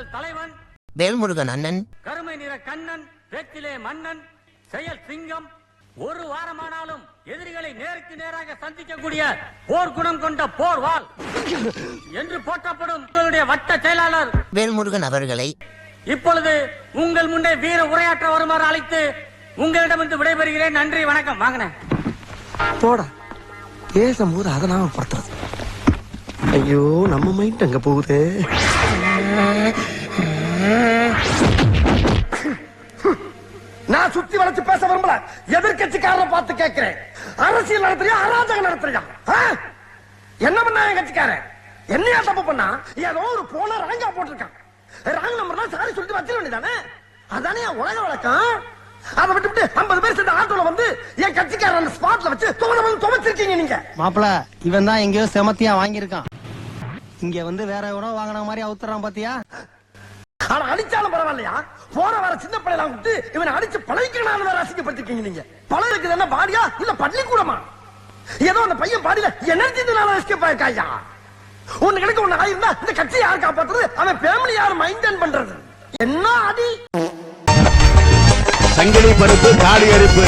எங்கள் தலைவன் வேல்முருகன் அண்ணன். கருமை நிற கண்ணன் வெற்றிலே மன்னன் செயல் சிங்கம். ஒரு வாரமானாலும் எதிரிகளை நேருக்கு நேராக சந்திக்கக்கூடிய போர் குணம் கொண்ட போர் வாள் என்று போற்றப்படும் உங்களுடைய வட்ட செயலாளர். வேல்முருகன் அவர்களை இப்பொழுது உங்கள் முன்னே வீர உரையாற்ற வருமாறு அழைத்து உங்களிடமிருந்து விடைபெறுகிறேன். நன்றி வணக்கம். வாங்கினேன் போடா. பேசும்போது அதை நாம படுத்துறது. ஐயோ நம்ம மைண்ட் அங்க போகுது. வச்சு பேச விரும்பல. எதிர்கட்சிக்காரரை பார்த்து கேட்கிறேன். அரசியல் நடத்துறியா அராஜகம் நடத்துறியா? என்ன பண்ணா என் கட்சிக்காரன்? என்னையா தப்பு பண்ணா? ஏதோ ஒரு போன ராங்கா போட்டிருக்கான். ராங் நம்பர்னா சாரி சொல்லிட்டு வச்சிட வேண்டியதானே? அதானே என் உலக வழக்கம்? அதை விட்டு ஐம்பது பேர் சேர்ந்த ஆட்டோல வந்து என் கட்சிக்காரன் ஸ்பாட்ல வச்சு துவன வந்து துவைச்சிருக்கீங்க நீங்க. மாப்பிள இவன் தான் எங்கேயோ செமத்தியா வாங்கியிருக்கான். இங்க வந்து வேற எவனோ வாங்கின மாதிரி அவுத்துறான் பாத்தியா? அடிச்சாலும் பரவாயில்லையா? போற வர சின்ன பிள்ளைலாம் விட்டு இவனை அடிச்சு பழகிக்கணும் வேற அசிங்கப்படுத்திருக்கீங்க நீங்க. பழம் இருக்குது என்ன பாடியா? இல்ல பள்ளிக்கூடமா? ஏதோ அந்த பையன் பாடியில எனர்ஜினால எஸ்கேப் ஆயிருக்காயா? ஒண்ணு கிடைக்க ஒண்ணு ஆயிருந்தா இந்த கட்சி யார் காப்பாத்துறது? அவன் ஃபேமிலி யார் மைண்டன் பண்றது? என்ன அடி? சங்கிலி பருப்பு காளி அரிப்பு.